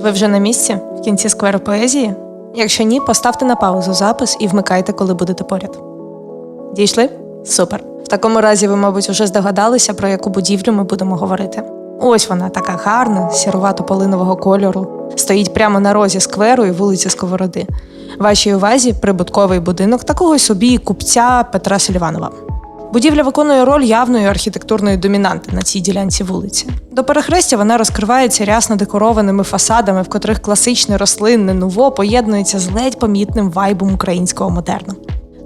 Ви вже на місці в кінці скверу поезії? Якщо ні, поставте на паузу запис і вмикайте, коли будете поряд. Дійшли? Супер. В такому разі ви, мабуть, вже здогадалися, про яку будівлю ми будемо говорити. Ось вона така гарна, сірувато-полинового кольору, стоїть прямо на розі скверу і вулиці Сковороди. Вашій увазі прибутковий будинок такого собі купця Петра Селіванова. Будівля виконує роль явної архітектурної домінанти на цій ділянці вулиці. До перехрестя вона розкривається рясно декорованими фасадами, в котрих класичне рослинне нуво поєднується з ледь помітним вайбом українського модерну.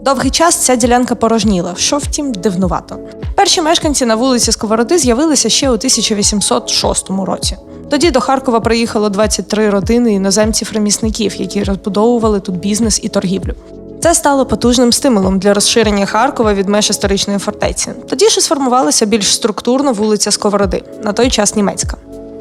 Довгий час ця ділянка порожніла, що втім дивнувато. Перші мешканці на вулиці Сковороди з'явилися ще у 1806 році. Тоді до Харкова приїхало 23 родини іноземців-ремісників, які розбудовували тут бізнес і торгівлю. Це стало потужним стимулом для розширення Харкова від меж історичної фортеці. Тоді ж сформувалася більш структурно вулиця Сковороди, на той час німецька.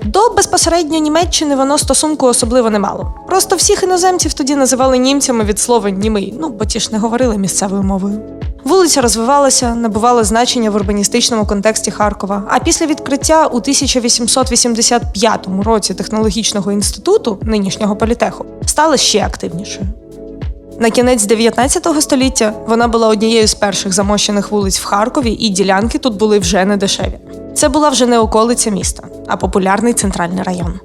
До безпосередньо Німеччини воно стосунку особливо не мало. Просто всіх іноземців тоді називали німцями від слова німий, ну бо ті ж не говорили місцевою мовою. Вулиця розвивалася, набувала значення в урбаністичному контексті Харкова. А після відкриття у 1885 році технологічного інституту, нинішнього політеху, стала ще активнішою. На кінець 19 століття вона була однією з перших замощених вулиць в Харкові, і ділянки тут були вже не дешеві. Це була вже не околиця міста, а популярний центральний район.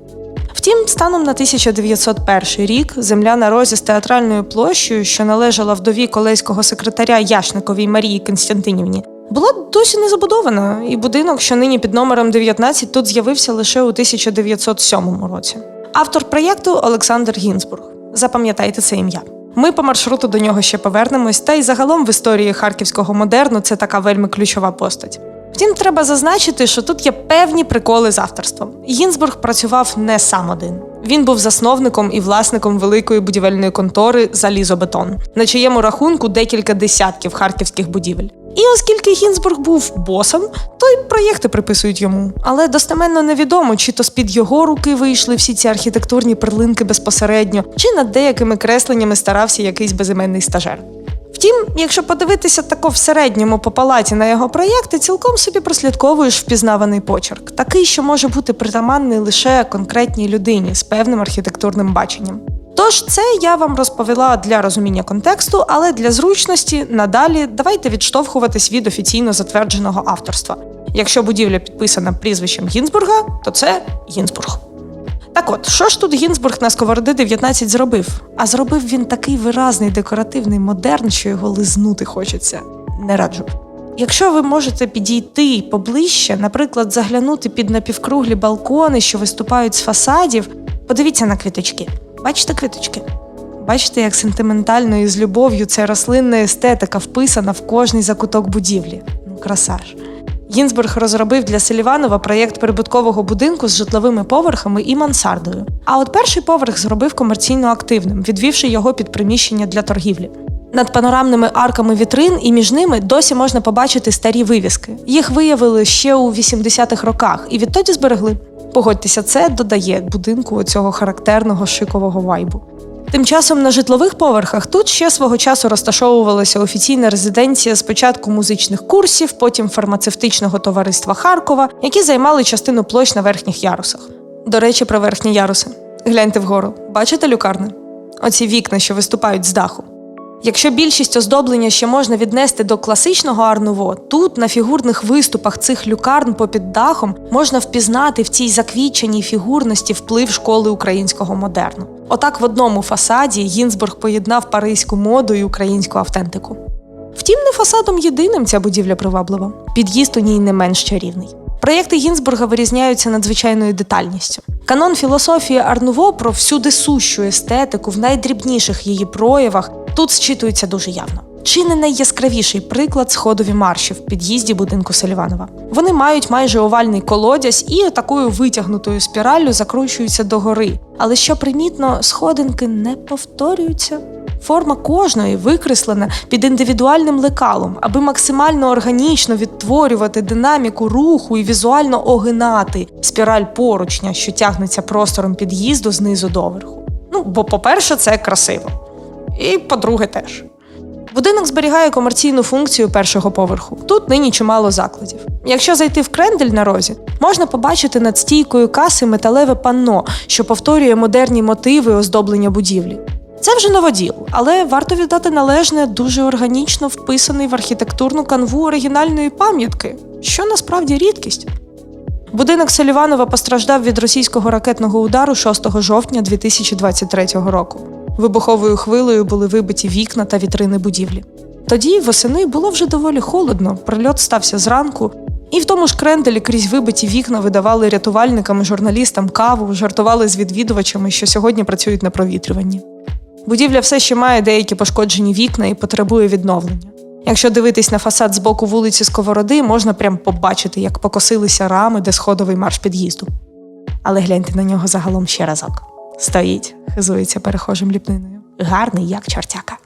Втім, станом на 1901 рік земля на розі з театральною площею, що належала вдові колейського секретаря Яшниковій Марії Константинівні, була досі не забудована, і будинок, що нині під номером 19, тут з'явився лише у 1907 році. Автор проєкту Олександр Гінзбург. Запам'ятайте це ім'я. Ми по маршруту до нього ще повернемось, та й загалом в історії харківського модерну це така вельми ключова постать. Втім, треба зазначити, що тут є певні приколи з авторством. Гінзбург працював не сам один. Він був засновником і власником великої будівельної контори Залізобетон, на чиєму рахунку декілька десятків харківських будівель. І оскільки Гінзбург був босом, то й проєкти приписують йому. Але достеменно невідомо, чи то з-під його руки вийшли всі ці архітектурні перлинки безпосередньо, чи над деякими кресленнями старався якийсь безіменний стажер. Втім, якщо подивитися тако в середньому по палаті на його проєкти, цілком собі прослідковуєш впізнаваний почерк, такий, що може бути притаманний лише конкретній людині з певним архітектурним баченням. Тож це я вам розповіла для розуміння контексту, але для зручності надалі давайте відштовхуватись від офіційно затвердженого авторства. Якщо будівля підписана прізвищем Гінзбурга, то це Гінзбург. Так от, що ж тут Гінзбург на сковороди 19 зробив? А зробив він такий виразний декоративний модерн, що його лизнути хочеться. Не раджу. Якщо ви можете підійти поближче, наприклад, заглянути під напівкруглі балкони, що виступають з фасадів, подивіться на квіточки. Бачите квіточки? Бачите, як сентиментально і з любов'ю ця рослинна естетика вписана в кожний закуток будівлі. Ну, краса ж. Гінзбург розробив для Селіванова проєкт прибуткового будинку з житловими поверхами і мансардою. А от перший поверх зробив комерційно активним, відвівши його під приміщення для торгівлі. Над панорамними арками вітрин і між ними досі можна побачити старі вивіски. Їх виявили ще у 80-х роках і відтоді зберегли. Погодьтеся, це додає будинку оцього характерного шикового вайбу. Тим часом на житлових поверхах тут ще свого часу розташовувалася офіційна резиденція спочатку музичних курсів, потім фармацевтичного товариства Харкова, які займали частину площ на верхніх ярусах. До речі, про верхні яруси. Гляньте вгору, бачите люкарни? Оці вікна, що виступають з даху. Якщо більшість оздоблення ще можна віднести до класичного арнуво, тут на фігурних виступах цих люкарн попід дахом можна впізнати в цій заквіченій фігурності вплив школи українського модерну. Отак в одному фасаді Гінзбург поєднав паризьку моду і українську автентику. Втім, не фасадом єдиним ця будівля приваблива. Під'їзд у ній не менш чарівний. Проєкти Гінзбурга вирізняються надзвичайною детальністю. Канон філософії Арнуво про всюди сущу естетику в найдрібніших її проявах тут зчитується дуже явно. Чи не найяскравіший приклад сходові марші в під'їзді будинку Селіванова. Вони мають майже овальний колодязь і такою витягнутою спіраллю закручуються догори. Але що примітно, сходинки не повторюються. Форма кожної викреслена під індивідуальним лекалом, аби максимально органічно відтворювати динаміку руху і візуально огинати спіраль поручня, що тягнеться простором під'їзду знизу доверху. Ну, бо, по-перше, це красиво. І по-друге, теж. Будинок зберігає комерційну функцію першого поверху. Тут нині чимало закладів. Якщо зайти в крендель на розі, можна побачити над стійкою каси металеве панно, що повторює модерні мотиви оздоблення будівлі. Це вже новоділ, але варто віддати належне дуже органічно вписаний в архітектурну канву оригінальної пам'ятки, що насправді рідкість. Будинок Селіванова постраждав від російського ракетного удару 6 жовтня 2023 року. Вибуховою хвилею були вибиті вікна та вітрини будівлі. Тоді восени було вже доволі холодно, прильот стався зранку, і в тому ж кренделі крізь вибиті вікна видавали рятувальникам і журналістам каву, жартували з відвідувачами, що сьогодні працюють на провітрюванні. Будівля все ще має деякі пошкоджені вікна і потребує відновлення. Якщо дивитись на фасад з боку вулиці Сковороди, можна прям побачити, як покосилися рами, де сходовий марш під'їзду. Але гляньте на нього загалом ще разок. Стоїть, хизується перехожим ліпниною. Гарний, як чортяка.